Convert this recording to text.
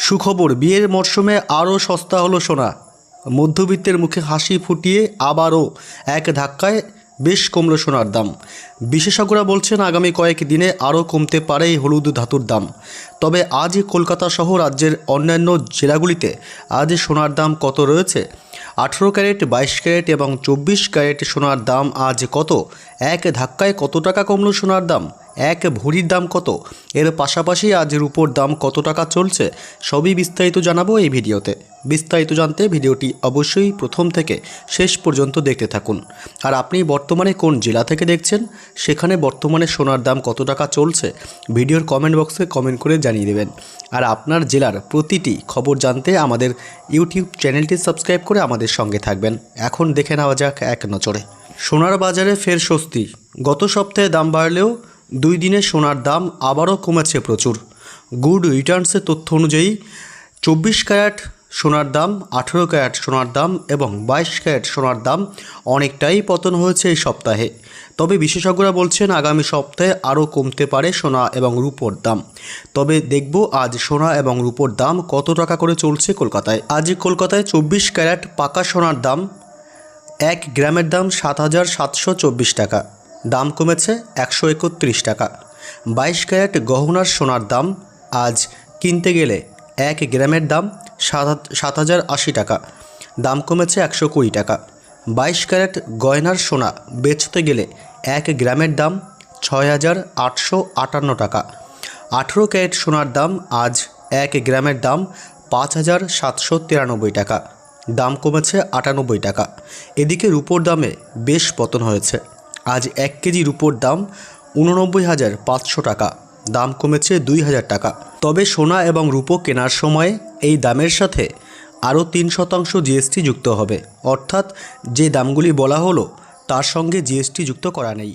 সুখবর, বিয়ের মরশুমে আরও সস্তা হলো সোনা। মধ্যবিত্তের মুখে হাসি ফুটিয়ে আবারও এক ধাক্কায় বেশ কমল সোনার দাম। বিশেষজ্ঞরা বলছেন, আগামী কয়েক দিনে আরও কমতে পারে এই হলুদ ধাতুর দাম। তবে আজ কলকাতা সহ রাজ্যের অন্যান্য জেলাগুলিতে আজ সোনার দাম কত রয়েছে? আঠেরো ক্যারেট, বাইশ ক্যারেট এবং চব্বিশ ক্যারেট সোনার দাম আজ কত? এক ধাক্কায় কত টাকা কমল সোনার দাম? এক ভরির দাম কত? এর পাশাপাশি আজ রূপোর দাম কত টাকা চলছে? সবই বিস্তারিত জানাব এই ভিডিওতে। বিস্তারিত জানতে ভিডিওটি অবশ্যই প্রথম থেকে শেষ পর্যন্ত দেখতে থাকুন। আর আপনি বর্তমানে কোন জেলা থেকে দেখছেন? সেখানে বর্তমানে সোনার দাম কত টাকা চলছে? ভিডিওর কমেন্ট বক্সে কমেন্ট করে জানিয়ে দেবেন। আর আপনার জেলার প্রতিটি খবর জানতে আমাদের ইউটিউব চ্যানেলটি সাবস্ক্রাইব করে আমাদের সঙ্গে থাকবেন। এখন দেখে নেওয়া যাক এক নজরে। সোনার বাজারে ফের স্বস্তি। গত সপ্তাহে দাম বাড়লেও দুই দিনে সোনার দাম আবারও কমেছে প্রচুর। গুড রিটার্নসের তথ্য অনুযায়ী চব্বিশ ক্যারেট সোনার দাম, আঠেরো ক্যারেট সোনার দাম এবং বাইশ ক্যারেট সোনার দাম অনেকটাই পতন হয়েছে এই সপ্তাহে। তবে বিশেষজ্ঞরা বলছেন, আগামী সপ্তাহে আরও কমতে পারে সোনা এবং রূপোর দাম। তবে দেখব আজ সোনা এবং রূপোর দাম কত টাকা করে চলছে কলকাতায়। আজ কলকাতায় চব্বিশ ক্যারেট পাকা সোনার দাম, এক গ্রামের দাম সাত হাজার সাতশো চব্বিশ টাকা। দাম কমেছে একশো একত্রিশ টাকা। বাইশ ক্যারেট গহনার সোনার দাম আজ কিনতে গেলে এক গ্রামের দাম সাত সাত হাজার আশি টাকা। দাম কমেছে একশো কুড়ি টাকা। বাইশ ক্যারেট গয়নার সোনা বেচতে গেলে এক গ্রামের দাম ছয় হাজার আটশো আটান্ন টাকা। আঠেরো ক্যারেট সোনার দাম আজ এক গ্রামের দাম পাঁচ হাজার সাতশো তিরানব্বই টাকা। দাম কমেছে আটানব্বই টাকা। এদিকে রুপোর দামে বেশ পতন হয়েছে। আজ এক কেজি রুপোর দাম উননব্বই হাজার পাঁচশো টাকা। দাম কমেছে দুই হাজার টাকা। তবে সোনা এবং রুপো কেনার সময় এই দামের সাথে আরও তিন শতাংশ জিএসটি যুক্ত হবে। অর্থাৎ যে দামগুলি বলা হলো, তার সঙ্গে জিএসটি যুক্ত করা নেই।